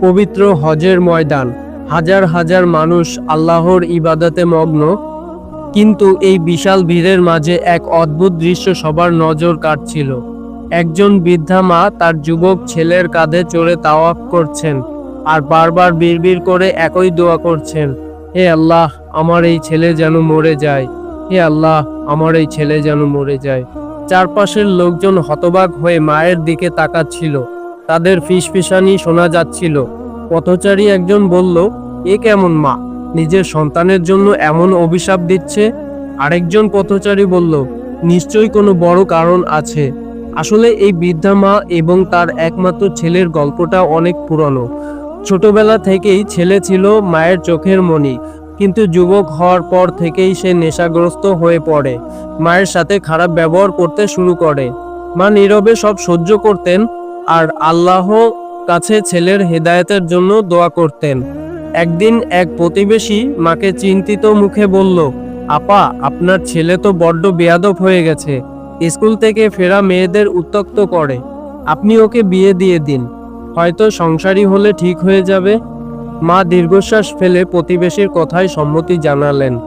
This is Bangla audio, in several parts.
পবিত্র হজের ময়দান। হাজার হাজার মানুষ আল্লাহর ইবাদতে মগ্ন। কিন্তু এই বিশাল ভিড়ের মাঝে এক অদ্ভুত দৃশ্য সবার নজর কাটছিল একজন বৃদ্ধা মা তার যুবক ছেলের কাঁধে চড়ে তাওয়াফ করছেন আর বারবার বিড়বিড় করে একই দোয়া করছেন, হে আল্লাহ, আমার এই ছেলে যেন মরে যায়। হে আল্লাহ, আমার এই ছেলে যেন মরে যায়। চারপাশের লোকজন হতবাক হয়ে মায়ের দিকে তাকাচ্ছিল। তাদের ফিসফিসানি শোনা যাচ্ছিল। পথচারী একজন বলল, এ কেমন মা? নিজের সন্তানের জন্য এমন অভিশাপ দিচ্ছে? আরেকজন পথচারী বলল, নিশ্চয়ই কোনো বড় কারণ আছে। আসলে এই বৃদ্ধা মা এবং তার একমাত্র ছেলের গল্পটা অনেক পুরনো। ছোটবেলা থেকেই ছেলে ছিল মায়ের চোখের মণি, কিন্তু যুবক হওয়ার পর থেকেই সে নেশাগ্রস্ত হয়ে পড়ে। মায়ের সাথে খারাপ ব্যবহার করতে শুরু করে। মা নীরবে সব সহ্য করতেন আর আল্লাহ কাছে ছেলের হেদায়েতের জন্য দোয়া করতেন। একদিন এক প্রতিবেশী মাকে চিন্তিত মুখে বলল, আপা, আপনার ছেলে তো বড্ড বেয়াদব হয়ে গেছে। স্কুল থেকে ফেরা মেয়েদের উত্তক্ত করে। আপনি ওকে বিয়ে দিয়ে দিন। হয়তো সংসারী হলে ঠিক হয়ে যাবে। মা দীর্ঘশ্বাস ফেলে প্রতিবেশীর কথায় সম্মতি জানালেন।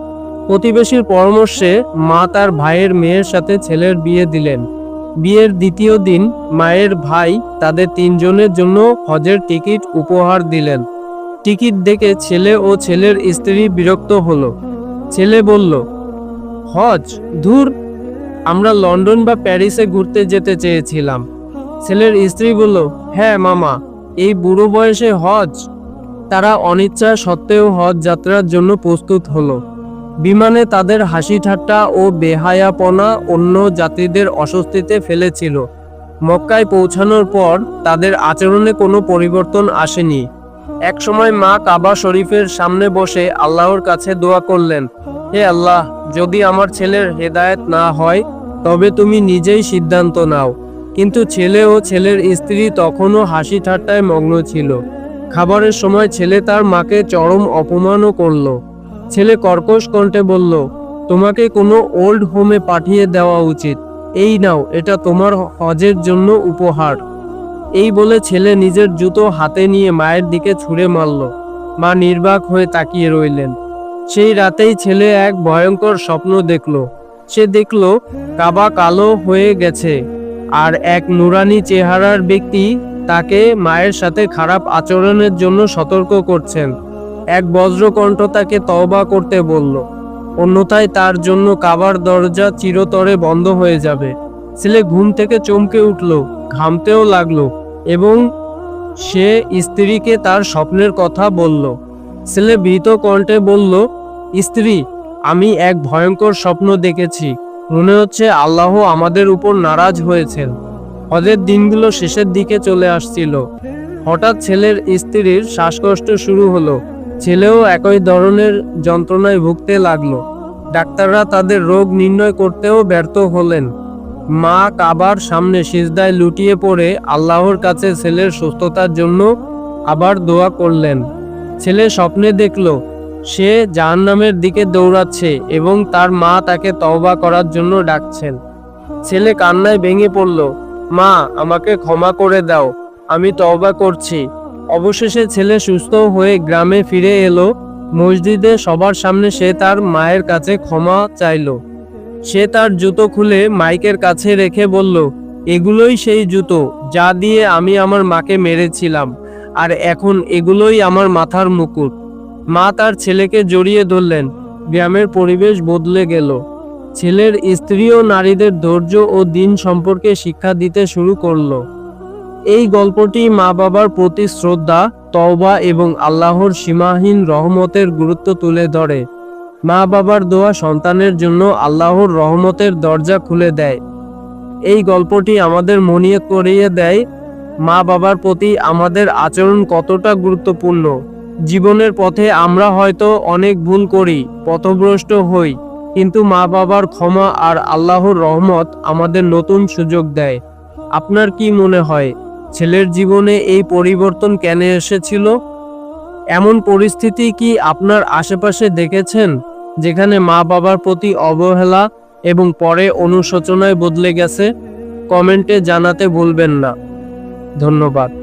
প্রতিবেশীর পরামর্শে মা তার ভাইয়ের মেয়ের সাথে ছেলের বিয়ে দিলেন। বিয়ের দ্বিতীয় দিন মায়ের ভাই তাদের তিনজনের জন্য হজের টিকিট উপহার দিলেন। টিকিট দেখে ছেলে ও ছেলের স্ত্রী বিরক্ত হলো। ছেলে বলল, হজ, ধুর, আমরা লন্ডন বা প্যারিসে ঘুরতে যেতে চেয়েছিলাম। ছেলের স্ত্রী বলল হ্যাঁ মামা, এই বুড়ো বয়সে হজ। তারা অনিচ্ছা সত্ত্বেও হজ যাত্রার জন্য প্রস্তুত হলো। বিমানে তাদের হাসি ঠাট্টা ও বেহায়াপনা অন্য যাত্রীদের অস্বস্তিতে ফেলেছিল। মক্কায় পৌঁছানোর পর তাদের আচরণে কোনো পরিবর্তন আসেনি। একসময় মা কাবা শরীফের সামনে বসে আল্লাহর কাছে দোয়া করলেন, হে আল্লাহ, যদি আমার ছেলের হেদায়েত না হয়, তবে তুমি নিজেই সিদ্ধান্ত নাও। কিন্তু ছেলে ও ছেলের স্ত্রী তখনও হাসি ঠাট্টায় মগ্ন ছিল। খাবারের সময় ছেলে তার মাকে চরম অপমানও করল। ছেলে কর্কশ কণ্ঠে বলল, তোমাকে কোনো ওল্ড হোমে পাঠিয়ে দেওয়া উচিত। এই নাও, এটা তোমার হজের জন্য উপহার। এই বলে ছেলে নিজের জুতো হাতে নিয়ে মায়ের দিকে ছুঁড়ে মারল। মা নির্বাক হয়ে তাকিয়ে রইলেন। সেই রাতেই ছেলে এক ভয়ঙ্কর স্বপ্ন দেখল। সে দেখল, কাবা কালো হয়ে গেছে, আর এক নুরানি চেহারার ব্যক্তি তাকে মায়ের সাথে খারাপ আচরণের জন্য সতর্ক করছেন। এক বজ্রকণ্ঠ তাকে তওবা করতে বলল, অন্যথায় তার জন্য কাবার দরজা চিরতরে বন্ধ হয়ে যাবে। ছেলে ঘুম থেকে চমকে উঠল, ঘামতেও লাগল এবং সে স্ত্রীকে তার স্বপ্নের কথা বলল। ছেলে ভীত কণ্ঠে বলল, স্ত্রী, আমি এক ভয়ঙ্কর স্বপ্ন দেখেছি। মনে হচ্ছে আল্লাহ আমাদের উপর নারাজ হয়েছেন। হজের দিনগুলো শেষের দিকে চলে আসছিল। হঠাৎ ছেলের স্ত্রীর শ্বাসকষ্ট শুরু হলো। ছেলেও একই ধরনের যন্ত্রণায় ভুগতে লাগল। ডাক্তাররা তাদের রোগ নির্ণয় করতেও ব্যর্থ হলেন। মা কাবার সামনে সিজদায় লুটিয়ে পড়ে আল্লাহর কাছে ছেলের সুস্থতার জন্য আবার দোয়া করলেন। ছেলে স্বপ্নে দেখল, সে জাহান্নামের দিকে দৌড়াচ্ছে এবং তার মা তাকে তওবা করার জন্য ডাকছেন। ছেলে কান্নায় ভেঙে পড়ল, মা, আমাকে ক্ষমা করে দাও, আমি তওবা করছি। অবশেষে ছেলে সুস্থ হয়ে গ্রামে ফিরে এলো। মসজিদে সবার সামনে সে তার মায়ের কাছে ক্ষমা চাইলো। সে তার জুতো খুলে মাইকের কাছে রেখে বলল, এগুলোই সেই জুতো যা দিয়ে আমি আমার মাকে মেরেছিলাম, আর এখন এগুলোই আমার মাথার মুকুট। মা তার ছেলেকে জড়িয়ে ধরলেন। গ্রামের পরিবেশ বদলে গেল। ছেলের স্ত্রী ও নারীদের ধৈর্য ও দিন সম্পর্কে শিক্ষা দিতে শুরু করল। এই গল্পটি মা বাবার প্রতি শ্রদ্ধা, তওবা এবং আল্লাহর সীমাহীন রহমতের গুরুত্ব তুলে ধরে। মা বাবার দোয়া সন্তানের জন্য আল্লাহর রহমতের দরজা খুলে দেয়। এই গল্পটি আমাদের মনে করিয়ে দেয় মা বাবার প্রতি আমাদের আচরণ কতটা গুরুত্বপূর্ণ। জীবনের পথে আমরা হয়তো অনেক ভুল করি, পথভ্রষ্ট হই, কিন্তু মা বাবার ক্ষমা আর আল্লাহর রহমত আমাদের নতুন সুযোগ দেয়। আপনার কি মনে হয়? ছেলের জীবনে এই পরিবর্তন কেন এসেছিল? এমন পরিস্থিতি কি আপনার আশেপাশে দেখেছেন, যেখানে মা বাবার প্রতি অবহেলা এবং পরে অনুশোচনায় বদলে গেছে? কমেন্টে জানাতে ভুলবেন না। ধন্যবাদ।